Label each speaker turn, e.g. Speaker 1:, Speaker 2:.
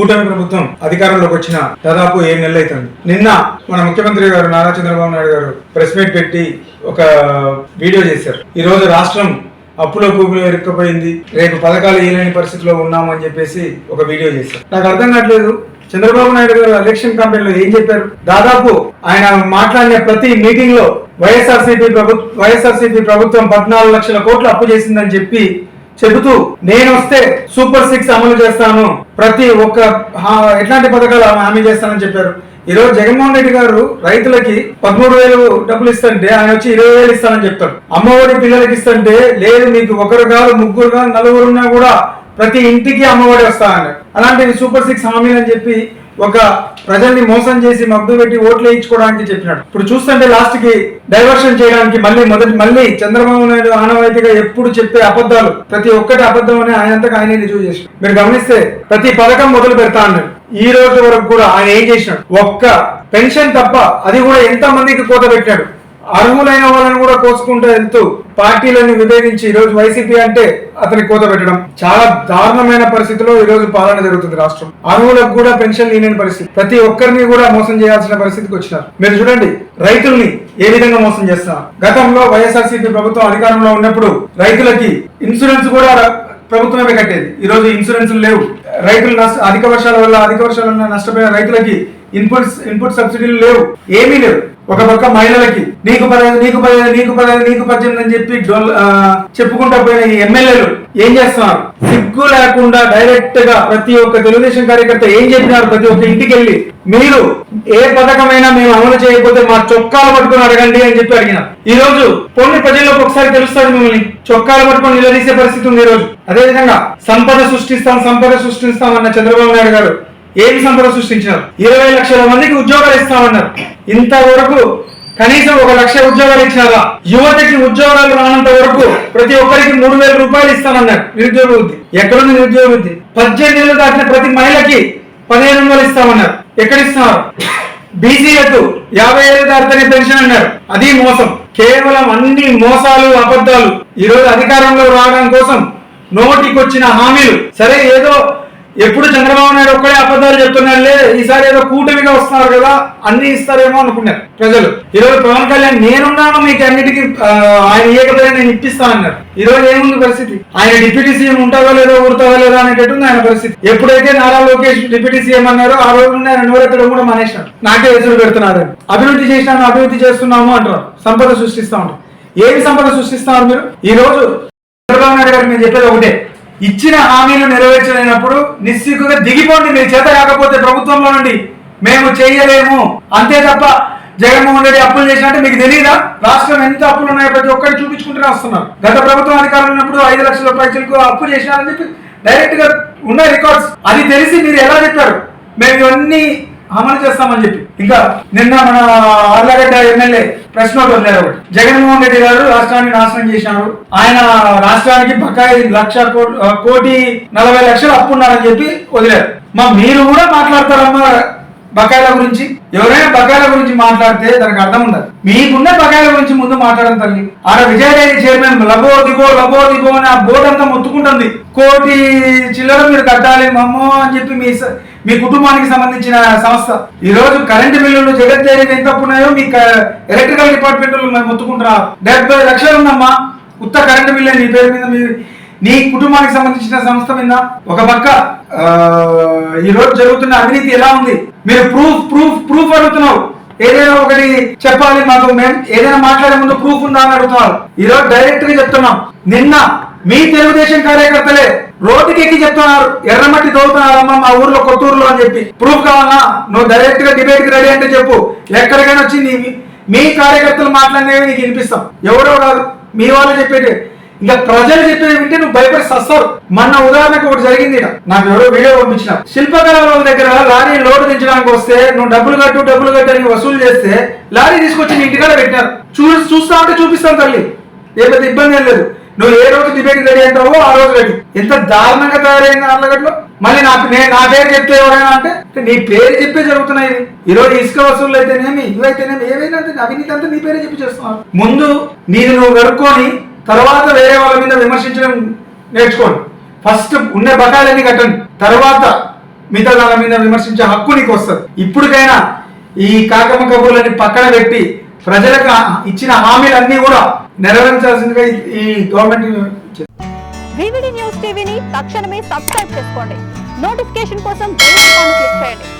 Speaker 1: కూటమి ప్రభుత్వం అధికారంలోకి వచ్చిన దాదాపు ఏడు నెలలు అవుతుంది నిన్న మన ముఖ్యమంత్రి గారు నారా చంద్రబాబు నాయుడు గారు ప్రెస్ మీట్ పెట్టి ఒక వీడియో చేశారు. ఈ రోజు రాష్ట్రం అప్పులో కూపులో ఇరుక్కుపోయింది. రేపు పథకాలు వేయలేని పరిస్థితిలో ఉన్నామని చెప్పేసి ఒక వీడియో చేశారు. నాకు అర్థం కావట్లేదు. చంద్రబాబు నాయుడు గారు ఎలక్షన్ కంపెనీలో ఏం చెప్పారు? దాదాపు ఆయన మాట్లాడిన ప్రతి మీటింగ్లో వైఎస్ఆర్సీపీ ప్రభుత్వం వైఎస్ఆర్సీపీ ప్రభుత్వం పద్నాలుగు లక్షల కోట్లు అప్పు చేసిందని చెప్పి చెబుతూ నేను వస్తే సూపర్ సిక్స్ అమలు చేస్తాను. ప్రతి ఒక్క ఎట్లాంటి పథకాలు హామీ చేస్తానని చెప్పారు. ఈరోజు జగన్మోహన్ రెడ్డి గారు రైతులకి పదమూడు వేలు డబ్బులు ఇస్తుంటే ఆయన వచ్చి ఇరవై వేలు ఇస్తానని చెప్తారు. అమ్మఒడి పిల్లలకి ఇస్తుంటే లేదు మీకు ఒకరు కాదు ముగ్గురు కాదు నలుగురు ఉన్నా కూడా ప్రతి ఇంటికి అమ్మఒడి వస్తానని అలాంటివి సూపర్ సిక్స్ హామీలు అని చెప్పి ఒక ప్రజల్ని మోసం చేసి మబ్బు పెట్టి ఓట్లు వేయించుకోవడానికి చెప్పినాడు. ఇప్పుడు చూస్తుంటే లాస్ట్కి డైవర్షన్ చేయడానికి మళ్ళీ మొదటి మళ్ళీ చంద్రబాబు నాయుడు ఆనవాయితీగా ఎప్పుడు చెప్పే అబద్ధాలు ప్రతి ఒక్కటి అబద్ధం అని ఆయనంతకు ఆయనే రుజువు చేసి మీరు గమనిస్తే ప్రతి పథకం మొదలు పెడతా అన్నాడు. ఈ రోజు వరకు కూడా ఆయన ఏం చేసినాడు? ఒక్క పెన్షన్ తప్ప అది కూడా ఎంత మందికి కోత పెట్టాడు? అర్హులైన వాళ్ళని కూడా కోసుకుంటూ వెళ్తూ పార్టీలను విభేదించి ఈ రోజు వైసీపీ అంటే అతని కోత పెట్టడం. చాలా దారుణమైన పరిస్థితిలో ఈ రోజు పాలన జరుగుతుంది రాష్ట్రం. అర్హులకు కూడా పెన్షన్ లేని పరిస్థితి. ప్రతి ఒక్కరిని కూడా మోసం చేయాల్సిన పరిస్థితికి వచ్చినారు. మీరు చూడండి రైతుల్ని ఏ విధంగా మోసం చేస్తున్నారు? గతంలో వైఎస్ఆర్సీపీ ప్రభుత్వం అధికారంలో ఉన్నప్పుడు రైతులకి ఇన్సూరెన్స్ కూడా ప్రభుత్వమే కట్టేది. ఈ రోజు ఇన్సూరెన్స్ లేవు. రైతులు నష్ట అధిక వర్షాల వల్ల అధిక వర్షాల వల్ల నష్టపోయిన రైతులకి ఇన్పుట్స్ ఇన్పుట్ సబ్సిడీలు లేవు. ఏమీ లేవు. ఒక పక్క మహిళలకి నీకు పదహైదు నీకు పదహైదు నీకు పదహైదు నీకు పద్దెనిమిది అని చెప్పి డొల్- చెప్పుకుంటా పోయిన ఈ ఎమ్మెల్యేలు ఏం చేస్తున్నారు? సిగ్గు లేకుండా డైరెక్ట్గా ప్రతి ఒక్క తెలుగుదేశం కార్యకర్త ఏం చెప్పినారు? ప్రతి ఒక్క ఇంటికి వెళ్ళి మీరు ఏ పథకమైనా మేము అమలు చేయకపోతే మా చొక్కాలు పట్టుకొని అడగండి అని చెప్పి అడిగినారు. ఈ రోజు కొన్ని ప్రజల్లోకి ఒకసారి తెలుస్తారు మిమ్మల్ని చొక్కాలు పట్టుకొని నిలదీసే పరిస్థితి ఉంది ఈ రోజు అదే విధంగా సంపద సృష్టిస్తాం సంపద సృష్టిస్తాం అన్న చంద్రబాబు నాయుడు గారు ఏం సంపద సృష్టించినారు? ఇరవై లక్షల మందికి ఉద్యోగాలు ఇస్తామన్నారు. ఇంతవరకు కనీసం ఒక లక్ష ఉద్యోగాలు ఇచ్చినారా? యువతకి ఉద్యోగాలు రానంత వరకు ప్రతి ఒక్కరికి మూడు వేల రూపాయలు ఇస్తానన్నారు నిరుద్యోగ వృద్ధి. ఎక్కడుంది నిరుద్యోగ వృద్ధి? పద్దెనిమిది ఏళ్ళు దాటిన ప్రతి మహిళకి పదిహేను వందలు ఇస్తామన్నారు. ఎక్కడ ఇస్తున్నారు బీసీలకు యాభై ఏళ్ళు దాటితేనే పెన్షన్ అన్నారు. అది మోసం. కేవలం అన్ని మోసాలు అబద్ధాలు. ఈ రోజు అధికారంలో రావడం కోసం నోటికొచ్చిన హామీలు. సరే ఏదో ఎప్పుడు చంద్రబాబు నాయుడు ఒక్కడే అబద్ధాలు చెప్తున్నారులే ఈసారి ఏదో కూటమిగా వస్తున్నారు కదా అన్ని ఇస్తారేమో అనుకున్నారు ప్రజలు. ఈరోజు పవన్ కళ్యాణ్ నేనున్నాను మీకు అన్నిటికీ ఆయన ఏకపోయినా నేను ఇప్పిస్తానన్నారు అన్నారు. ఈరోజు ఏముంది పరిస్థితి? ఆయన డిప్యూటీ సీఎం ఉంటావా లేదో ఊరుతావా లేదో అనేటట్టుంది ఆయన పరిస్థితి. ఎప్పుడైతే నారా లోకేష్ డిప్యూటీ సీఎం అన్నారో ఆ రోజు నుండి ఆయన నోరెత్తడం కూడా మానేసినాడు. నాకే ఎదురు పెడుతున్నారు అభివృద్ధి చేసినాము అభివృద్ధి చేస్తున్నాము అంటారు సంపద సృష్టిస్తా ఉంటారు ఏమి సంపద సృష్టిస్తున్నారు మీరు? ఈ రోజు చంద్రబాబు నాయుడు గారు నేను చెప్పేది ఒకటే. ఇచ్చిన హామీలు నెరవేర్చలేనప్పుడు నిస్సిగ్గుగా దిగిపోండి. మీ చేత కాకపోతే ప్రభుత్వంలో నుండి మేము చేయలేము. అంతే తప్ప జగన్మోహన్ రెడ్డి అప్పులు చేసినట్టు మీకు తెలియదా రాష్ట్రం ఎంత అప్పులు ఉన్నాయో ప్రతి ఒక్కటి చూపించుకుంటూనే వస్తున్నారు. గత ప్రభుత్వం అధికారంలో ఉన్నప్పుడు ఐదు లక్షల పైసలకు అప్పు చేసినారని చెప్పి డైరెక్ట్గా ఉన్న రికార్డ్స్ అది తెలిసి మీరు ఎలా చెప్పారు? మేము ఇవన్నీ అమలు చేస్తామని చెప్పి. ఇంకా నిన్న మన ఆర్లగడ్డ ఎమ్మెల్యే ప్రశ్న వదిలేరు జగన్మోహన్ రెడ్డి గారు రాష్ట్రాన్ని నాశనం చేశారు ఆయన రాష్ట్రానికి బకాయి లక్ష కోటి నలభై లక్షలు అప్పున్నారని చెప్పి వదిలేరు. మా మీరు కూడా మాట్లాడతారమ్మా. బకాయిల గురించి? ఎవరైనా బకాయిల గురించి మాట్లాడితే దానికి అర్థం ఉండదు. మీకున్న బకాయిల గురించి ముందు మాట్లాడడం తల్లి. ఆడ విజయడైరీ చైర్మన్ లబో దిగో లబో దిగో అని ఆ బోర్డు అంతా మొత్తుకుంటుంది. కోటి చిల్లర మీరు కట్టాలి మమ్మో అని చెప్పి మీ స- మీ కుటుంబానికి సంబంధించిన సంస్థ. ఈ రోజు కరెంటు బిల్లులు జగత్ డైరీ ఎంత ఉన్నాయో మీ ఎలక్ట్రికల్ డిపార్ట్మెంట్ మొత్తుకుంటున్నారు. డెబ్బై లక్షలు ఉందమ్మా. ఉత్త కరెంటు బిల్లే నీ పేరు మీద మీ నీ కుటుంబానికి సంబంధించిన సంస్థ మీద. ఒక పక్క ఈ రోజు జరుగుతున్న అవినీతి ఎలా ఉంది? మీరు ప్రూఫ్ ప్రూఫ్ ప్రూఫ్ అడుగుతున్నావు ఏదైనా ఒకటి చెప్పాలి మాకు మేము. ఏదైనా మాట్లాడే ముందు ప్రూఫ్ ఉందా అని అడుగుతున్నారు. ఈరోజు డైరెక్ట్గా చెప్తున్నాం. నిన్న మీ తెలుగుదేశం కార్యకర్తలే రోడ్డుకి ఎక్కి చెప్తున్నారు. ఎర్రమట్టి తోలుతున్నారమ్మా మా ఊర్లో కొత్తూరులో అని చెప్పి. ప్రూఫ్ కావాలా? నువ్వు డైరెక్ట్గా డిబేట్కి రెడీ అంటే చెప్పు. ఎక్కడికైనా వచ్చి మీ కార్యకర్తలు మాట్లాడినవి నీకు వినిపిస్తాం. ఎవరో కాదు. మీ వాళ్ళు చెప్పేది. ఇంకా ప్రజలు చెప్పేది వింటే నువ్వు భయపడి సస్తారు మొన్న ఉదాహరణకు ఒకటి జరిగింది నాకు ఎవరో వీడియో పంపించిన. శిల్పకళ వాళ్ళ దగ్గర లారీ లోడ్ దించడానికి వస్తే నువ్వు డబ్బులు కట్టు డబ్బులు కట్టు అని వసూలు చేస్తే లారీ తీసుకొచ్చి నీ ఇంటికాడ పెట్టారు చూ చూస్తా అంటే చూపిస్తాను తల్లి. ఏ పెద్ద ఇబ్బంది ఏం లేదు. నువ్వు ఏ రోజు డిబేట్ రెడీ అంటావో ఆ రోజు రెడీ ఎంత దారుణంగా తయారైంది ఆర్లగడ్డలో మళ్ళీ నాకు నేను నా పేరు చెప్తే ఎవరైనా అంటే నీ పేరు చెప్పే జరుగుతున్నాయి ఈ రోజు ఇసుక వసూలు అయితేనేమి ఇవైతేనేమి ఏవైనా అవినీతి అంతా నీ పేరే చెప్పి చేస్తున్నావు ముందు నీది నువ్వు గడుక్కొని తర్వాత వేరే వాళ్ళ మీద విమర్శించడం నేర్చుకోండి. ఫస్ట్ ఉండే బకాయిలన్నీ కట్టండి. తర్వాత మిగతా దాని మీద విమర్శించే హక్కు నీకు వస్తుంది. ఇప్పటికైనా ఈ కాకమ్మ కబుర్లని పక్కన పెట్టి ప్రజలకు ఇచ్చిన హామీలన్నీ కూడా నెరవేర్చాల్సిందిగా ఈ- ఈ గవర్నమెంట్
Speaker 2: వివిడి న్యూస్ టీవీని తక్షణమే సబ్స్క్రైబ్ చేసుకోండి. నోటిఫికేషన్ కోసం బెల్ ఐకాన్ క్లిక్ చేయండి.